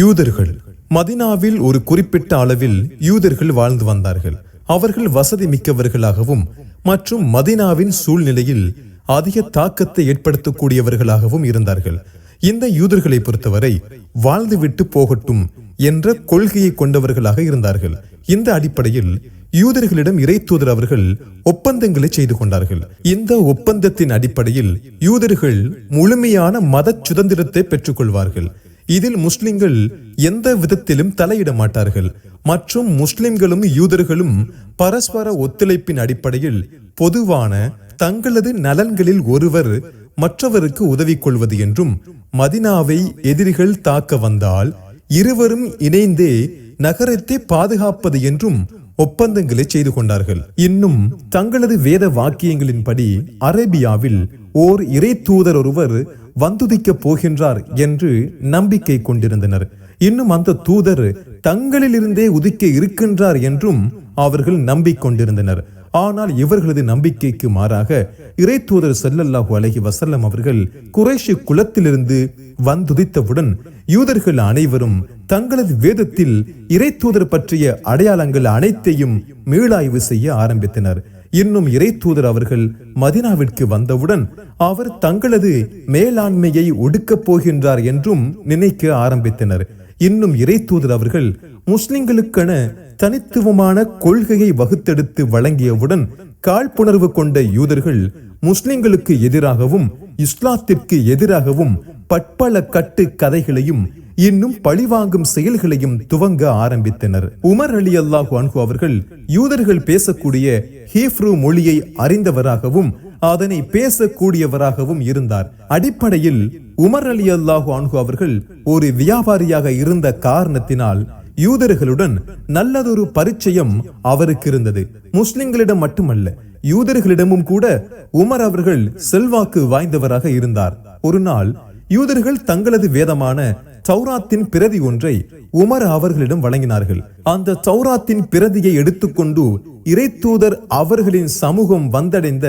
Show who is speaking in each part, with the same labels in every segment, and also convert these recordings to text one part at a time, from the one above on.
Speaker 1: யூதர்கள். மதினாவில் ஒரு குறிப்பிட்ட அளவில் யூதர்கள் வாழ்ந்து வந்தார்கள். அவர்கள் வசதி மிக்கவர்களாகவும் மற்றும் மதினாவின் சூழ்நிலையில் அதிக தாக்கத்தை ஏற்படுத்தக்கூடியவர்களாகவும் இருந்தார்கள். இந்த யூதர்களை பொறுத்தவரை வாழ்ந்துவிட்டு போகட்டும் என்ற கொள்கையை கொண்டவர்களாக இருந்தார்கள். இந்த அடிப்படையில் யூதர்களிடம் இறை தூதர் அவர்கள் ஒப்பந்தங்களை செய்து கொண்டார்கள். இந்த ஒப்பந்தத்தின் அடிப்படையில் யூதர்கள் முழுமையான மத சுதந்திரத்தை பெற்றுக்கொள்வார்கள். இதில் முஸ்லிம்கள் எந்த விதத்திலும் தலையிட மாட்டார்கள். மற்றும் முஸ்லிம்களும் யூதர்களும் பரஸ்பர ஒத்துழைப்பின் அடிப்படையில் பொதுவான தங்களது நலன்களில் ஒருவர் மற்றவருக்கு உதவி கொள்வது என்றும் மதினாவை எதிரிகள் தாக்க வந்தால் இருவரும் இணைந்தே நகரத்தை பாதுகாப்பது என்றும் ஒப்பந்தங்களை செய்து கொண்டார்கள். இன்னும் தங்களது வேத வாக்கியங்களின்படி அரேபியாவில் ஓர் இறை தூதர் ஒருவர் வந்துதிக்கப் போகின்றார் என்று நம்பிக்கை கொண்டிருந்தனர். இன்னும் அந்த தூதர் தங்களிலிருந்தே உதிக்க இருக்கின்றார் என்றும் அவர்கள் நம்பிக்கொண்டிருந்தனர். ஆனால் இவர்களது நம்பிக்கைக்கு மாறாக இறை தூதர் செல்லல்லாஹு அலஹி வசல்லம் அவர்கள் குறைஷி குலத்திலிருந்து வந்துதித்தவுடன் யூதர்கள் அனைவரும் தங்களது வேதத்தில் இறை தூதர் பற்றிய அடையாளங்கள் அனைத்தையும் மீளாய்வு செய்ய ஆரம்பித்தனர். இன்னும் இறை தூதர் அவர்கள் மதினாவிற்கு வந்தவுடன் அவர் தங்களது மேலாண்மையை ஒடுக்கப் போகின்றார் என்றும் நினைக்க ஆரம்பித்தனர். இன்னும் இறை தூதர் அவர்கள் முஸ்லிம்களுக்கென தனித்துவமான கொள்கையை வகுத்தெடுத்து வழங்கியவுடன் காழ்ப்புணர்வு கொண்ட யூதர்கள் முஸ்லிம்களுக்கு எதிராகவும் இஸ்லாத்திற்கு எதிராகவும் பட்பல கட்டு கதைகளையும் இன்னும் பழிவாங்கும் செயல்களையும் துவங்க ஆரம்பித்தனர். உமர் அலி அல்லாஹு அன்ஹு அவர்கள் யூதர்கள் பேசக்கூடிய ஹீப்ரு மொழியை அறிந்தவராகவும் அதனை பேசக்கூடியவராகவும் இருந்தார். அடிப்படையில் உமர் அலி அல்லாஹு அன்ஹு அவர்கள் ஒரு வியாபாரியாக இருந்த காரணத்தினால் யூதர்களுடன் நல்லதொரு பரிச்சயம் அவருக்கு இருந்தது முஸ்லிம்களிடம் மட்டுமல்ல யூதர்களிடமும் கூட உமர் அவர்கள் செல்வாக்கு வாய்ந்தவராக இருந்தார். ஒரு நாள் யூதர்கள் தங்களது வேதமான சௌராத்தின் பிரதி ஒன்றை உமர் அவர்களிடம் வழங்கினார்கள். அந்த சௌராத்தின் பிரதியை எடுத்துக்கொண்டு இறை தூதர் அவர்களின் சமூகம் வந்தடைந்த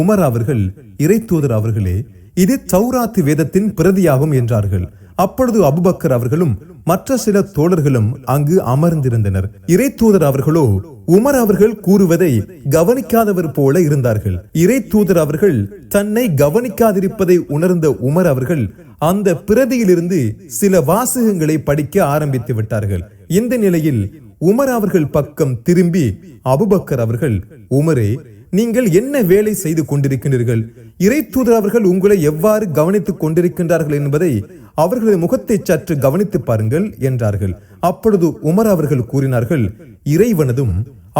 Speaker 1: உமர் அவர்கள் இறை தூதர் அவர்களே இது சௌராத்து வேதத்தின் பிரதியாகும் என்றார்கள். அப்பொழுது அபுபக்கர் அவர்களும் மற்ற சில தோழர்களும் அங்கு அமர்ந்திருந்தனர். இறை தூதர் அவர்களோ உமர் அவர்கள் கூறுவதை கவனிக்காதவர் போல இருந்தார்கள். இறை தூதர் அவர்கள் தன்னை கவனிக்காதிருப்பதை உணர்ந்த உமர் அவர்கள் அந்த பிரதியிலிருந்து சில வாசகங்களை படிக்க ஆரம்பித்து விட்டார்கள். இந்த நிலையில் உமர் அவர்கள் பக்கம் திரும்பி அபுபக்கர் அவர்கள் உமரே நீங்கள் என்ன வேலை செய்து கொண்டிருக்கின்றீர்கள்? இறை தூதர் அவர்கள் உங்களை எவ்வாறு கவனித்துக் கொண்டிருக்கின்றார்கள் என்பதை அவர்களது முகத்தை சற்று கவனித்து பாருங்கள் என்றார்கள். அப்பொழுது உமர் அவர்கள் கூறினார்கள் இறைவனதும்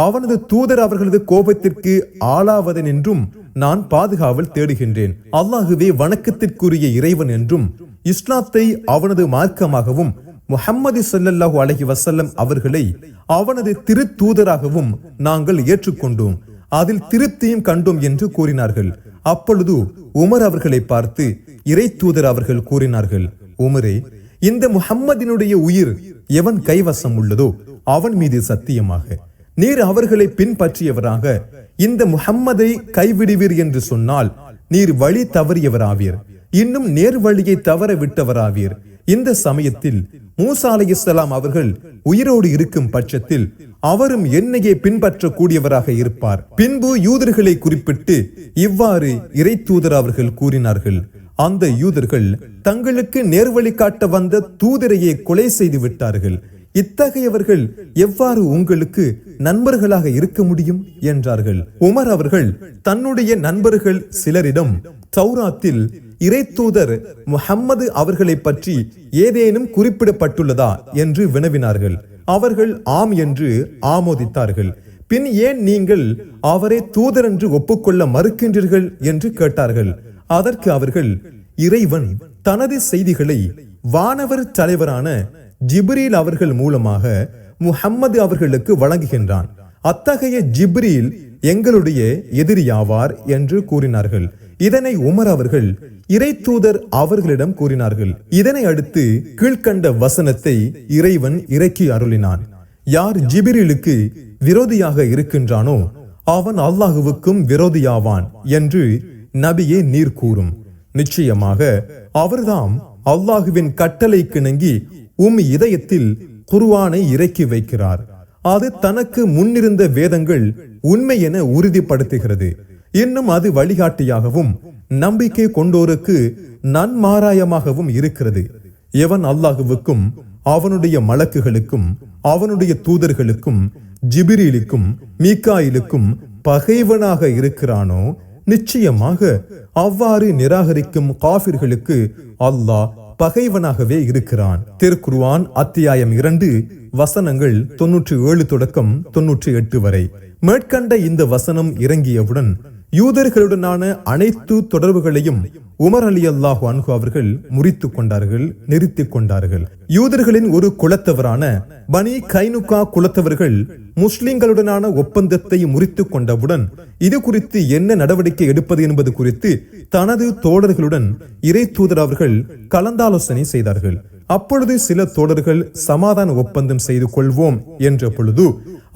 Speaker 1: அவனது தூதர் அவர்களது கோபத்திற்கு ஆளாவதன் என்றும் நான் பாதுகாவல் தேடுகின்றேன். அல்லாஹுவே வணக்கத்திற்குரிய இறைவன் என்றும் இஸ்லாத்தை அவனது மார்க்கமாகவும் முஹம்மது ஸல்லல்லாஹு அலஹி வசல்லம் அவர்களை அவனது திருத்தூதராகவும் நாங்கள் ஏற்றுக்கொண்டோம். அதில் திருப்தியும் கண்டோம் என்று கூறினார்கள். அப்பொழுது உமர் அவர்களை பார்த்து இறை தூதர் அவர்கள் கூறினார்கள் உமரே இந்த முஹம்மதினுடைய உயிர் எவன் கைவசம் உள்ளதோ அவன் மீது சத்தியமாக. நீர் அவர்களை பின்பற்றியவராக இந்த முஹம்மதை கைவிடுவீர் என்று சொன்னால் நீர் வழி தவறியவராவீர். இன்னும் நேர் வழியை தவற விட்டவராவீர். இந்த சமயத்தில் மூசா அலைஹிஸ்ஸலாம் அவர்கள் உயிரோடு இருக்கும் பட்சத்தில் அவரும் என்னையே பின்பற்றக்கூடியவராக இருப்பார். பின்பு யூதர்களை குறிப்பிட்டு இவ்வாறு இறை தூதர் அவர்கள் கூறினார்கள். அந்த யூதர்கள் தங்களுக்கு நேர்வழி காட்ட வந்த தூதரையே கொலை செய்து விட்டார்கள். இத்தகையவர்கள் எவ்வாறு உங்களுக்கு நண்பர்களாக இருக்க முடியும்? என்றார்கள். உமர் அவர்கள் தன்னுடைய நண்பர்கள் சிலரிடம் சௌராத்தில் இறை தூதர் முஹம்மது அவர்களை பற்றி ஏதேனும் குறிப்பிடப்பட்டுள்ளதா என்று வினவினார்கள். அவர்கள் ஆம் என்று ஆமோதித்தார்கள். பின் ஏன் நீங்கள் அவரை தூதர் என்று ஒப்புக்கொள்ள மறுக்கின்றீர்கள்? என்று கேட்டார்கள். அதற்கு அவர்கள் இறைவன் தனது செய்திகளை வானவர் தலைவரான ஜிப்ரீல் அவர்கள் மூலமாக முஹம்மது அவர்களுக்கு வழங்குகின்றான். அத்தகைய ஜிப்ரீல் எங்களுடைய எதிரியாவார் என்று கூறினார்கள். இதனை உமர் அவர்கள் இறை தூதர் அவர்களிடம் கூறினார்கள். இதனை அடுத்து கீழ்கண்ட வசனத்தை இறைவன் இறக்கி அருளினான். யார் ஜிபிரிலுக்கு விரோதியாக இருக்கின்றானோ அவன் அல்லாஹுவுக்கும் விரோதியாவான் என்று நபியே நீர் கூறும். நிச்சயமாக அவர்தாம் அல்லாஹுவின் கட்டளை கிணங்கி உம் இதயத்தில் குருவானை இறக்கி வைக்கிறார். அது தனக்கு முன்னிருந்த வேதங்கள் உண்மை என உறுதிப்படுத்துகிறது. இன்னும் அது வழிகாட்டியாகவும் நம்பிக்கை கொண்டோருக்கு நன்மாராயமாகவும் இருக்கிறது. எவன் அல்லாஹுவுக்கும் அவனுடைய மலக்குகளுக்கும் அவனுடைய தூதர்களுக்கும் ஜிபிரிலுக்கும் மீகாயிலுக்கும் பகைவனாக இருக்கிறானோ நிச்சயமாக அவ்வாறு நிராகரிக்கும் காபிர்களுக்கு அல்லாஹ் பகைவனாகவே இருக்கிறான். திருக்குர்ஆன் அத்தியாயம் இரண்டு வசனங்கள் தொன்னூற்றி ஏழு தொடக்கம் தொன்னூற்றி எட்டு வரை. மேற்கண்ட இந்த வசனம் இறங்கியவுடன் யூதர்களுடனான அனைத்து தொடர்புகளையும் உமர் அலி அல்லாஹு அன்ஹு அவர்கள் முறித்து கொண்டார்கள் நிறுத்தி கொண்டார்கள். யூதர்களின் ஒரு குலத்தவரான பனி கைனுகா குலத்தவர்கள் முஸ்லிம்களுடனான ஒப்பந்தத்தை முறித்து கொண்டவுடன் இது குறித்து என்ன நடவடிக்கை எடுப்பது என்பது குறித்து தனது தோழர்களுடன் இறை தூதர் அவர்கள் கலந்தாலோசனை செய்தார்கள். அப்பொழுது சில தோழர்கள் சமாதான ஒப்பந்தம் செய்து கொள்வோம் என்ற பொழுது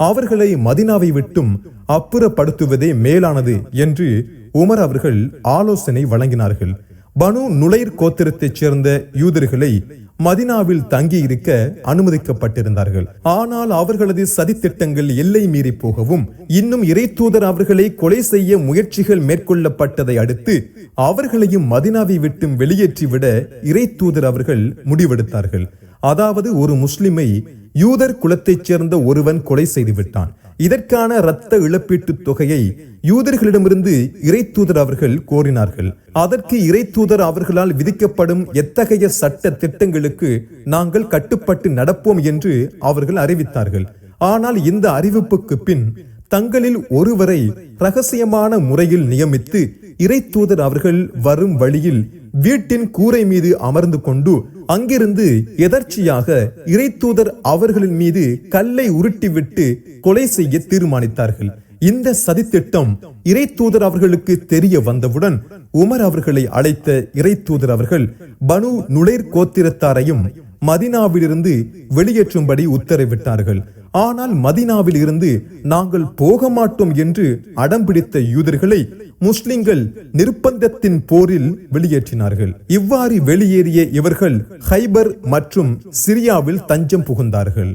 Speaker 1: அவர்களை மதினாவை விட்டும் அப்புறப்படுத்துவதே மேலானது என்று உமர் அவர்கள் ஆலோசனை வழங்கினார்கள். பனு நுழைர் கோத்திரத்தைச் சேர்ந்த யூதர்களை மதினாவில் தங்கியிருக்க அனுமதிக்கப்பட்டிருந்தார்கள். ஆனால் அவர்களது சதித்திட்டங்கள் எல்லை மீறி போகவும் இன்னும் இறை தூதர் அவர்களை கொலை செய்ய முயற்சிகள் மேற்கொள்ளப்பட்டதை அடுத்து அவர்களையும் மதினாவை விட்டும் வெளியேற்றிவிட இறை தூதர் அவர்கள் முடிவெடுத்தார்கள். அதாவது ஒரு முஸ்லிமை யூதர் குலத்தைச் சேர்ந்த ஒருவன் கொலை செய்து விட்டான் இதற்கான இரத்த இழப்பீட்டு தொகையை யூதர்களிடமிருந்து இறை தூதர் அவர்கள் கோரினார்கள். அதற்கு இறை தூதர் அவர்களால் விதிக்கப்படும் எத்தகைய சட்ட திட்டங்களுக்கு நாங்கள் கட்டுப்பட்டு நடப்போம் என்று அவர்கள் அறிவித்தார்கள். ஆனால் இந்த அறிவிப்புக்கு பின் தங்களில் ஒருவரை ரகசியமான முறையில் நியமித்து இறை தூதர் அவர்கள் வரும் வழியில் வீட்டின் கூரை மீது அமர்ந்து கொண்டு அங்கிருந்து எதர்ச்சியாக இறை தூதர் அவர்களின் மீது கல்லை உருட்டிவிட்டு கொலை செய்ய தீர்மானித்தார்கள். இந்த சதித்திட்டம் இறை தூதர் அவர்களுக்கு தெரிய வந்தவுடன் உமர் அவர்களை அழைத்த இறை தூதர் அவர்கள் பனு நுழைர் கோத்திரத்தாரையும் மதினாவிலிருந்து வெளியேற்றும்படி உத்தரவிட்டார்கள். ஆனால் மதினாவில் இருந்து நாங்கள் போக மாட்டோம் என்று அடம்பிடித்த யூதர்களை முஸ்லிம்கள் நிர்பந்தத்தின் போரில் வெளியேற்றினார்கள். இவ்வாறு வெளியேறிய இவர்கள் ஹைபர் மற்றும் சிரியாவில் தஞ்சம் புகுந்தார்கள்.